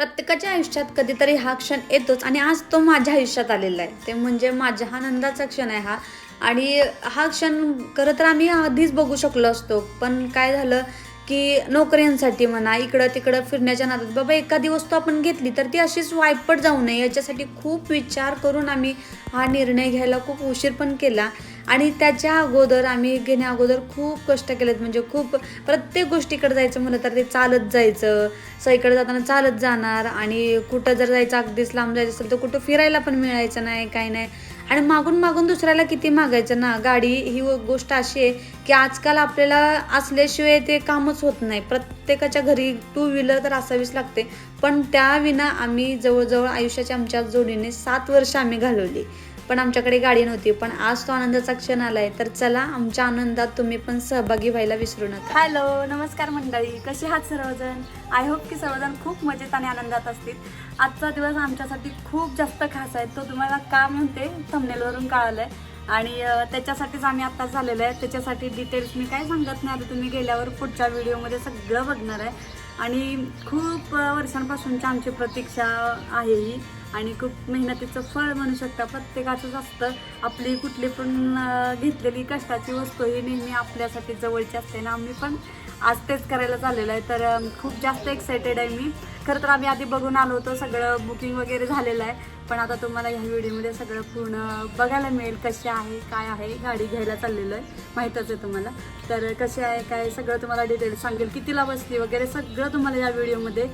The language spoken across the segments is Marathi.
प्रत्येकाच्या आयुष्यात कधीतरी हा क्षण येतोच आणि आज तो माझ्या आयुष्यात आलेला आहे. ते म्हणजे माझ्या आनंदाचा क्षण आहे हा. आणि हा क्षण खरं तर आम्ही आधीच बघू शकलो असतो. पण काय झालं की नोकऱ्यांसाठी म्हणा इकडं तिकडं फिरण्याच्या नादात बाबा एखादी वस्तू आपण घेतली तर ती अशीच वायपट जाऊ नये. याच्यासाठी खूप विचार करून आम्ही हा निर्णय घ्यायला खूप उशीर पण केला. आणि त्याच्या अगोदर आम्ही घेण्या अगोदर खूप कष्ट केलेत. म्हणजे खूप प्रत्येक गोष्टीकडे जायचं म्हणलं तर ते चालत जायचं. सईकडे जाताना चालत जाणार आणि कुठं जर जायचं अगदीच लांब जायचं असेल तर कुठं फिरायला पण मिळायचं नाही काही नाही. आणि मागून मागून दुसऱ्याला किती मागायचं ना? गाडी ही गोष्ट अशी आहे की आजकाल आपल्याला असल्याशिवाय ते कामच होत नाही. प्रत्येकाच्या घरी टू व्हीलर तर असावीच लागते. पण त्याविना आम्ही जवळजवळ आयुष्याच्या आमच्या जोडीने सात वर्ष आम्ही घालवली. पण आमच्याकडे गाडी नव्हती. पण आज तो आनंदाचा क्षण आलाय. तर चला आमच्या आनंदात तुम्ही पण सहभागी व्हायला विसरू नका. हॅलो नमस्कार मंडळी. कसे आहात सर्वजण? आय होप की सर्वजण खूप मजेत आणि आनंदात असतील. आजचा दिवस आमच्यासाठी खूप जास्त खास आहे. तो तुम्हाला का म्हणते? थंबनेलवरून कळालं आहे आणि त्याच्यासाठीच आम्ही आत्ता झालेलो आहे. त्याच्यासाठी डिटेल्स मी काय सांगत नाही. आता तुम्ही गेल्यावर पुढच्या व्हिडिओमध्ये सगळं बघणार आहे. आणि खूप वर्षांपासूनची आमची प्रतीक्षा आहे ही. आणि खूप मेहनतीचं फळ म्हणू शकता. प्रत्येकाचंच असतं. आपली कुठली पण घेतलेली कष्टाची वस्तू ही नेहमी आपल्यासाठी जवळची असते ना. आम्ही पण आज तेच करायला चाललेलं आहे. तर खूप जास्त एक्सायटेड आहे मी. खरं तर आम्ही आधी बघून आलो होतो. सगळं बुकिंग वगैरे झालेलं आहे. पण आता तुम्हाला ह्या व्हिडिओमध्ये सगळं पूर्ण बघायला मिळेल कसे आहे काय आहे गाडी घ्यायला चाललेलो आहे. माहीतच आहे तुम्हाला. तर कसे आहे काय सगळं तुम्हाला डिटेल सांगेल कितीला बसली वगैरे सगळं तुम्हाला या व्हिडिओमध्ये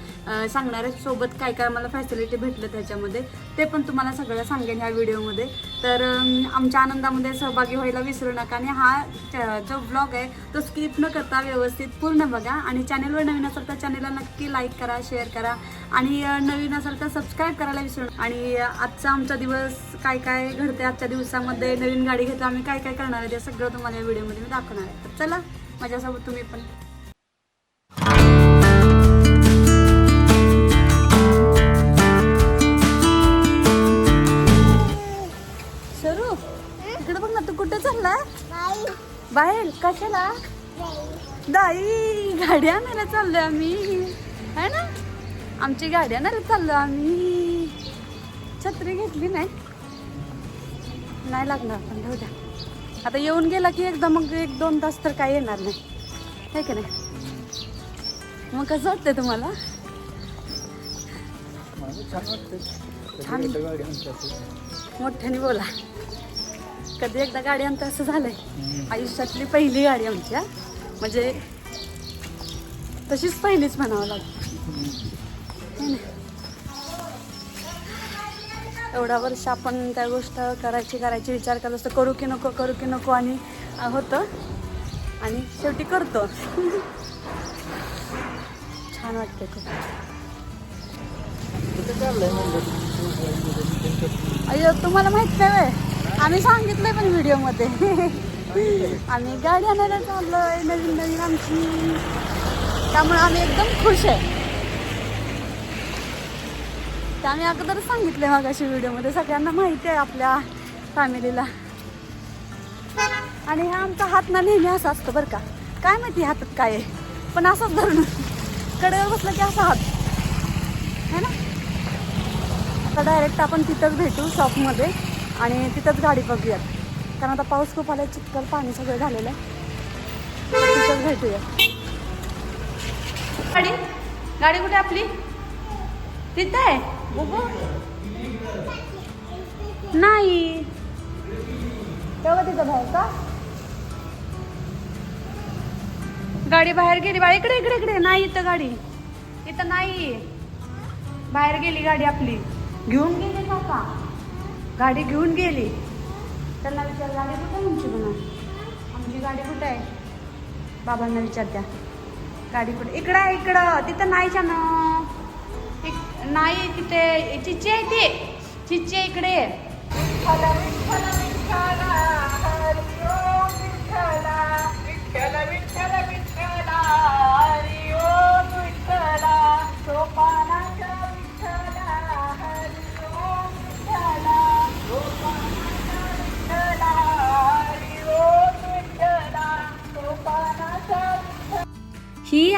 सांगणार आहे. सोबत काय काय मला फॅसिलिटी भेटलं त्याच्यामध्ये ते पण तुम्हाला सगळं सांगेन ह्या व्हिडिओमध्ये. तर आमच्या आनंदामध्ये सहभागी व्हायला विसरू नका आणि हा जो ब्लॉग आहे तो स्किप न करता व्यवस्थित पूर्ण बघा. आणि चॅनलवर नवीन असेल तर चॅनलला नक्की लाईक करा शेअर करा. आणि नवीन असेल तर सबस्क्राईब करायला विसरू आणि आजचा आमचा दिवस काय काय घडते आजच्या दिवसामध्ये नवीन गाडी घेतो आम्ही काय काय करणार आहे ते सगळं तुम्हाला या व्हिडिओमध्ये मी दाखवणार आहे. तर चला माझ्यासोबत तुम्ही पण. तिकडे बघ ना तू कुठे चालला बाहेर कशाला? दाई गाडी आणायला चाललोय आम्ही. है ना? आमची गाडी आणायला चाललो आम्ही. छत्री घेतली नाही. नाही लागणार पण जाऊ द्या. आता येऊन गेला की एकदा मग एक दोन तास तर काय येणार नाही. आहे की नाही? मग कसं वाटतंय तुम्हाला? छान मोठ्याने बोला. कधी एकदा गाडी आणतं असं झालंय. आयुष्यातली पहिली गाडी आमच्या म्हणजे तशीच पहिलीच म्हणावं लागतं एवढा वर्ष आपण त्या गोष्ट करायची करायची विचार करत असतो करू की नको करू की नको आणि अं, होतं. आणि शेवटी करतो. छान वाटते खूप. अय्यो तुम्हाला माहीत काय व्हय? आम्ही सांगितलंय पण व्हिडिओमध्ये. आम्ही गाडी आणायला चाललोय नवीन नवीन आमची. त्यामुळे आम्ही एकदम खुश आहे. तर आम्ही अगोदर सांगितलंय मागाशी व्हिडिओमध्ये सगळ्यांना माहिती आहे आपल्या फॅमिलीला आणि हा आमचा हात ना नेहमी असा असतो बरं का. काय माहिती हातात काय आहे. पण असंच धरून कडेवर बसलं की असा हात. है ना? आता डायरेक्ट आपण तिथंच भेटू शॉपमध्ये आणि तिथंच गाडी बघूयात. कारण आता पाऊस खूप आलाय चिक्कल पाणी सगळं झालेलं आहे. तिथंच भेटूया गाडी? गाडी कुठे आपली? तिथं आहे? नाही. तेव्हा तिथं बाहेर का? गाडी बाहेर गेली बा इकडे इकडे इकडे. नाही इथं गाडी. इथं नाही. बाहेर गेली गाडी आपली. घेऊन गेली काका. गाडी घेऊन गेली. त्यांना विचार गाडी कुठे आमची म्हणा आमची गाडी कुठे आहे? बाबांना विचारत्या गाडी कुठे? इकडं आहे इकडं. तिथं नाही छान नाही तिथे चिच्ची आहे ती चिच्ची आहे इकडे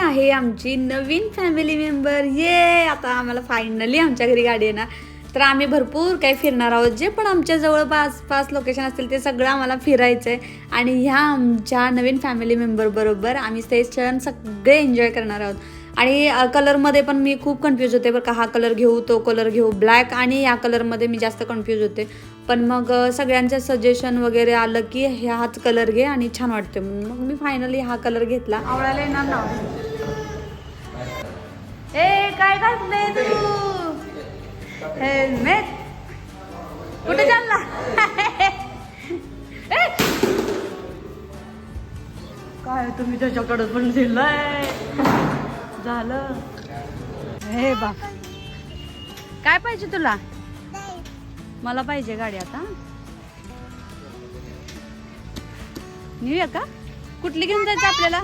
आहे आमची नवीन फॅमिली मेंबर ये आता आम्हाला फायनली आमच्या घरी गाडी येणार. तर आम्ही भरपूर काही फिरणार आहोत. जे पण आमच्या जवळपास पास लोकेशन असतील ते सगळं आम्हाला फिरायचं आहे आणि ह्या आमच्या नवीन फॅमिली मेंबरबरोबर आम्ही ते क्षण सगळे एन्जॉय करणार आहोत. आणि कलरमध्ये पण मी खूप कन्फ्यूज होते बरं का. हा कलर घेऊ तो कलर घेऊ. ब्लॅक आणि या कलरमध्ये मी जास्त कन्फ्यूज होते. पण मग सगळ्यांचं सजेशन वगैरे आलं की ह्याच कलर घे आणि छान वाटते म्हणून मग मी फायनली हा कलर घेतला. आवडायला येणार ना? ए काय घातलंय तू? हेल्मेट? कुठे चालला? काय तुम्ही त्याच्याकडे पण दिलंय झालं. हे बा. काय पाहिजे तुला? मला पाहिजे गाडी आता. नेऊया का? कुठली घेऊन जायचं आपल्याला?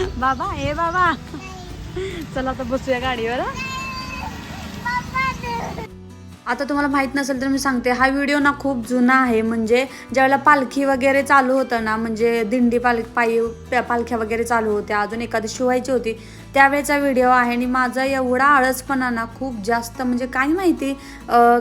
बाबा ए बाबा. चला आता बसूया गाडीवर आता तुम्हाला माहीत नसेल तर मी सांगते हा व्हिडिओ ना खूप जुना आहे. म्हणजे ज्यावेळेला पालखी वगैरे चालू होतं ना म्हणजे दिंडी पाल पायी पालख्या वगैरे चालू होत्या अजून एखादी शिवायची होती त्यावेळेचा व्हिडिओ आहे आणि माझा एवढा आळसपणा ना खूप जास्त म्हणजे काय माहिती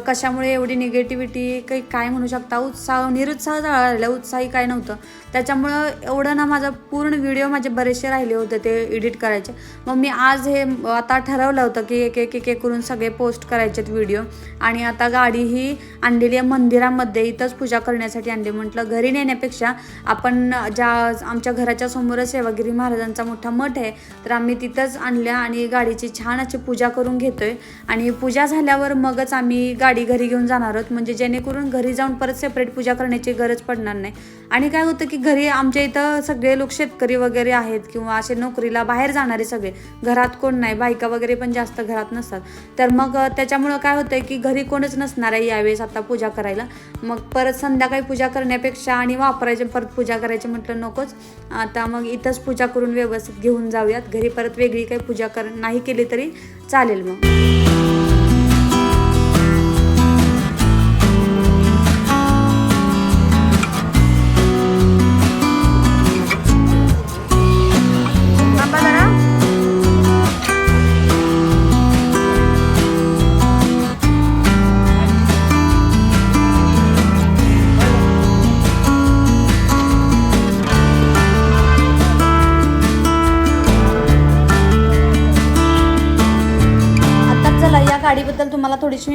कशामुळे एवढी निगेटिव्हिटी काही काय म्हणू शकता उत्साह निरुत्साह राहिला उत्साही काय नव्हतं. त्याच्यामुळं एवढं ना माझा पूर्ण व्हिडिओ माझे बरेचसे राहिले होते ते एडिट करायचे. मग मी आज हे आता ठरवलं होतं की एक एक एक करून सगळे पोस्ट करायचेत व्हिडिओ आणि आता गाडी ही आणलेली आहे मंदिरामध्ये इथंच पूजा करण्यासाठी आणली. म्हटलं घरी नेण्यापेक्षा आपण ज्या आमच्या घराच्या समोरच सेवागिरी महाराजांचा मोठा मठ आहे तर आम्ही तिथं इथंच आणल्या आणि गाडीची छान अशी पूजा करून घेतोय. आणि पूजा झाल्यावर मगच आम्ही गाडी घरी घेऊन जाणार आहोत. म्हणजे जेणेकरून घरी जाऊन परत सेपरेट पूजा करण्याची गरज पडणार नाही. आणि काय होतं की घरी आमच्या इथं सगळे लोक शेतकरी वगैरे आहेत किंवा असे नोकरीला बाहेर जाणारे सगळे. घरात कोण नाही बायका वगैरे पण जास्त घरात नसतात. तर मग त्याच्यामुळं काय होतंय की घरी कोणच नसणार आहे यावेळेस आता पूजा करायला. मग परत संध्याकाळी पूजा करण्यापेक्षा आणि वापरायचे परत पूजा करायची म्हटलं नकोच. आता मग इथंच पूजा करून व्यवस्थित घेऊन जाऊयात. घरी परत वेगळी काही पूजा कर नाही केली तरी चालेल मग.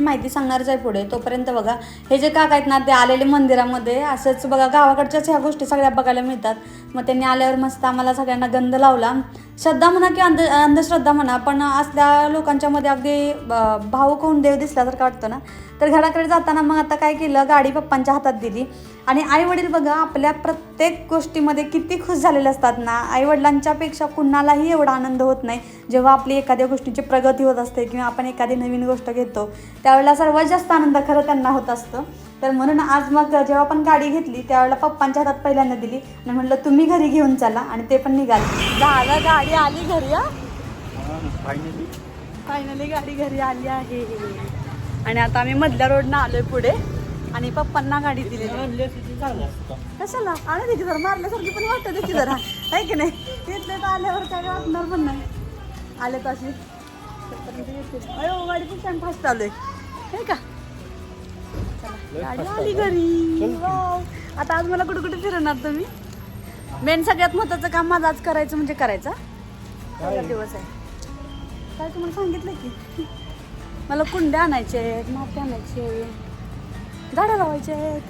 माहिती सांगणारच आहे पुढे. तोपर्यंत बघा हे जे काका आहेत ना ते आलेले मंदिरामध्ये असंच बघा गावाकडच्याच ह्या गोष्टी सगळ्या बघायला मिळतात. मग त्यांनी आल्यावर मस्त आम्हाला सगळ्यांना गंध लावला. श्रद्धा म्हणा की अंध अंधश्रद्धा म्हणा पण असल्या लोकांच्यामध्ये अगदी ब- भावुक होऊन देव दिसल्यासारखं वाटतं ना. तर घराकडे जाताना मग आता काय केलं गाडी पप्पांच्या हातात दिली. आणि आईवडील बघा आपल्या प्रत्येक गोष्टीमध्ये किती खुश झालेले असतात ना. आईवडिलांच्यापेक्षा कुणालाही एवढा आनंद होत नाही. जेव्हा आपली एखाद्या गोष्टीची प्रगती होत असते किंवा आपण एखादी नवीन गोष्ट घेतो त्यावेळेला सर्वात जास्त आनंद खरं त्यांना होत असतं. तर म्हणून आज मग जेव्हा आपण गाडी घेतली त्यावेळेला पप्पांच्या हातात पहिल्यांदा दिली. आणि म्हटलं तुम्ही घरी घेऊन चला. आणि ते पण निघाले. झालं गाडी आली घरी फायनली फायनली गाडी घरी आली आहे. आणि आता आम्ही मधल्या रोडनं आलोय पुढे. आणि पप्पांना गाडी दिली कशाला? आले देखील जरा? मारल्यासारखी पण वाटत देखील जरा. आहे की नाही? येतले तर आल्यावर काय वाटणार पण नाही. आले अयो गाडी पण छान फास्ट आलोय का? चला, गाडी आली घरी. वाव. आता आज मला कुठे कुठे फिरणार तुम्ही? मेन सगळ्यात महत्वाचं काम माझं आज करायचं म्हणजे करायचं. दिवस आहे. काय तुम्हाला सांगितलं की? मला कुंड्या आणायचे आहेत माती आणायचे झाडं लावायचे आहेत.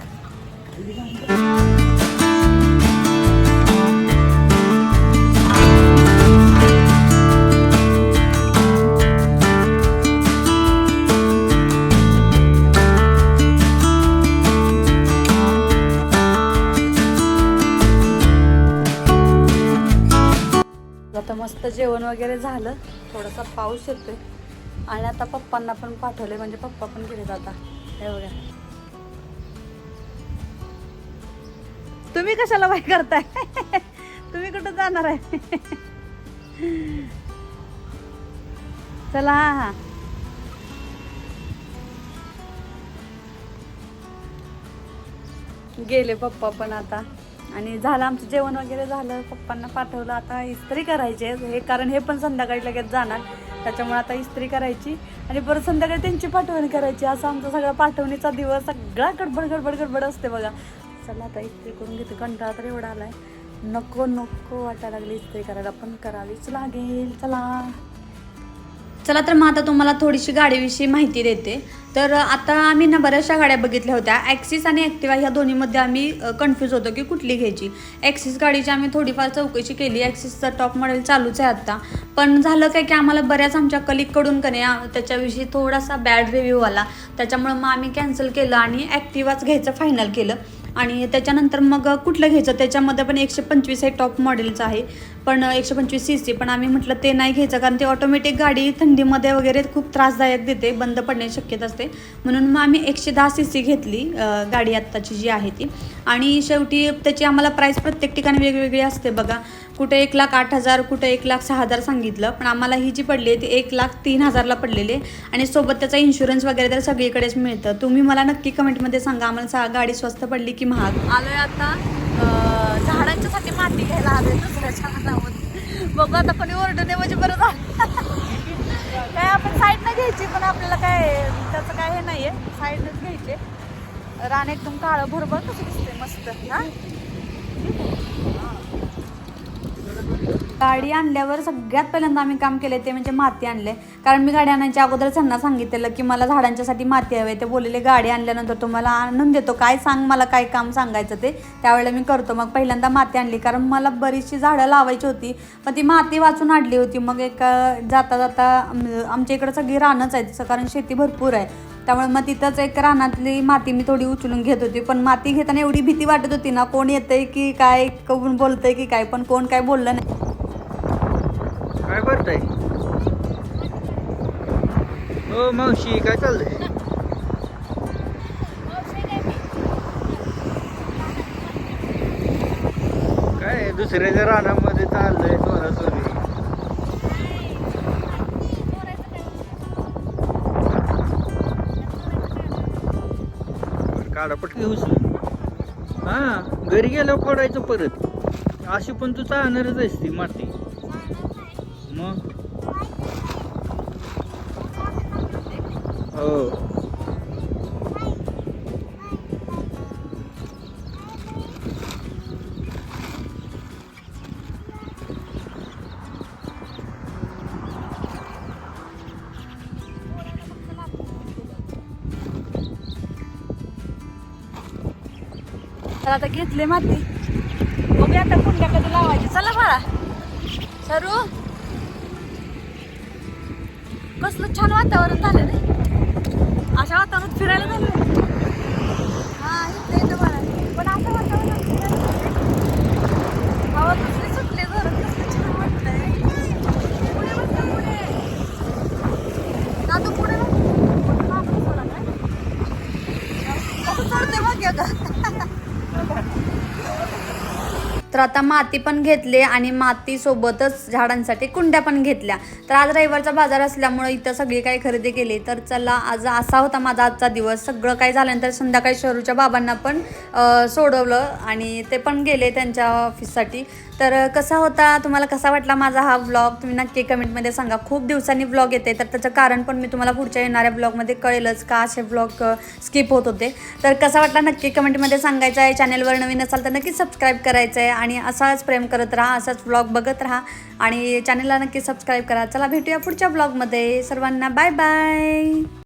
वगैरे झालं थोडासा पाऊस येतोय. आणि आता पप्पांना पण पाठवले म्हणजे पप्पा पण गेलेत आता हे बघा. तुम्ही कशाला बाय करताय? तुम्ही कुठं जाणार आहे? चला हा हा. गेले पप्पा पण आता. आणि झालं आमचं जेवण वगैरे झालं पप्पांना पाठवलं आता इस्त्री करायचे हे कारण हे पण संध्याकाळी लगेच जाणार. त्याच्यामुळे आता इस्त्री करायची. आणि परत संध्याकाळी त्यांची पाठवणी करायची. असं आमचा सगळा पाठवणीचा दिवस सगळा गडबड गडबड गडबड असते बघा. चला आता इस्त्री करून घेते. कंटाळा तर एवढा आलाय. नको नको वाटायला लागली इस्त्री करायला. पण करावीच लागेल. चला. चला तर मग आता तुम्हाला थोडीशी गाडीविषयी माहिती देते. तर आता आम्ही ना बऱ्याचशा गाड्या बघितल्या होत्या. ॲक्सिस आणि ॲक्टिवा ह्या दोन्हीमध्ये आम्ही कन्फ्यूज होतो की कुठली घ्यायची. ॲक्सिस गाडीची आम्ही थोडीफार चौकशी केली. ॲक्सिसचं टॉप मॉडेल चालूच आहे आत्ता पण झालं काय की आम्हाला बऱ्याच आमच्या कलिककडून का नाही त्याच्याविषयी थोडासा बॅड रिव्ह्यू आला. त्याच्यामुळं मग आम्ही कॅन्सल केलं आणि ॲक्टिवाच घ्यायचं फायनल केलं. आणि त्याच्यानंतर मग कुठलं घ्यायचं? त्याच्यामध्ये पण एकशे पंचवीस हे टॉप मॉडेलचं आहे. पण एकशे पंचवीस सी सी पण आम्ही म्हटलं ते नाही घ्यायचं कारण ते ऑटोमॅटिक गाडी थंडीमध्ये वगैरे खूप त्रासदायक देते बंद पडण्याची शक्यता असते. म्हणून मग आम्ही एकशे दहा सी सी घेतली गाडी आत्ताची जी आहे ती. आणि शेवटी त्याची आम्हाला प्राईस प्रत्येक ठिकाणी वेगवेगळी असते बघा. कुठे एक लाख आठ हजार कुठे एक लाख सहा हजार सांगितलं पण आम्हाला ही जी पडली आहे ती एक लाख तीन हजारला पडलेली आहे. आणि सोबत त्याचा इन्शुरन्स वगैरे तर सगळीकडेच मिळतं. तुम्ही मला नक्की कमेंटमध्ये सांगा आम्हाला सा गाडी स्वस्त पडली की महाग? आलोय आता झाडांच्यासाठी माती घ्यायला आलोय दुसऱ्याच्या हातामध्ये बघू आता कोणी ओरडू नये म्हणजे बरं झालं. काय आपण साईडनं घ्यायची पण आपल्याला काय त्याचं काय हे नाही आहे साईडनंच घ्यायचे. रान एकदम काळं भरभर कसं दिसते मस्त. ना गाडी आणल्यावर सगळ्यात पहिल्यांदा आम्ही काम केले ते म्हणजे माती आणले कारण मी गाडी आणायच्या अगोदर त्यांना सांगितलेलं की मला झाडांच्यासाठी माती हवी ते बोललेले गाडी आणल्यानंतर तुम्हाला आणून देतो. काय सांग मला काय काम सांगायचं ते? त्यावेळेला मी करतो. मग पहिल्यांदा माती आणली. कारण मला बरीचशी झाडं लावायची होती. पण ती माती वाचून आणली होती. मग एक जाता जाता आमच्या इकडं सगळी रानच आहेत. तसं कारण शेती भरपूर आहे. त्यामुळे मग तिथंच एक रानातली माती मी थोडी उचलून घेत होती. पण माती घेताना एवढी भीती वाटत होती ना कोण येतंय की काय कोण बोलतंय की काय पण कोण काय बोललं नाही. काय करताय? हो मावशी काय चाललंय? काय दुसऱ्याच्या रानामध्ये चाललंय चोरा चोरी काढा पटकी उचलून. हा घरी गेल्यावर पडायचं परत. अशी पण तू चालणारच असते माती. हो. तर आता घेतले माती. मग आता कुंड्या कधी लावायची चला बाळा. सरू. कसलं छान वातावरण झालं नाही अशा वातावरणात फिरायला झालं हा इथं येतं पण असं वातावरण फिरायला झालंय. हवा कसली सुटली जोरात कसलं छान वाटतंय पुढे बस ना, पुढे दादू पुढे बस. पुढे मागं सोडा काय? कसं चढते बघ का तर आता माती पण घेतले आणि मातीसोबतच झाडांसाठी कुंड्या पण घेतल्या. तर आज रविवारचा बाजार असल्यामुळे इथं सगळी काही खरेदी केली. तर चला आज असा होता माझा आजचा दिवस. सगळं काही झाल्यानंतर संध्याकाळी शहरूच्या बाबांना पण सोडवलं आणि ते पण गेले त्यांच्या ऑफिससाठी तर कसा होता तुम्हाला कसा वाटला माझा हा व्लॉग तुम्ही नक्की कमेंटमध्ये सांगा. खूप दिवसांनी व्लॉग येते. तर त्याचं कारण पण मी तुम्हाला पुढच्या येणाऱ्या ब्लॉगमध्ये कळेलच का असे ब्लॉग स्किप होत होते. तर कसा वाटला नक्की कमेंटमध्ये सांगायचं आहे. चॅनलवर नवीन असाल तर नक्की सबस्क्राईब करायचं आहे आणि असाच प्रेम करत राहा असाच ब्लॉग बघत राहा. आणि चॅनलला नक्की सबस्क्राईब करा. चला भेटूया पुढच्या ब्लॉगमध्ये सर्वांना बाय बाय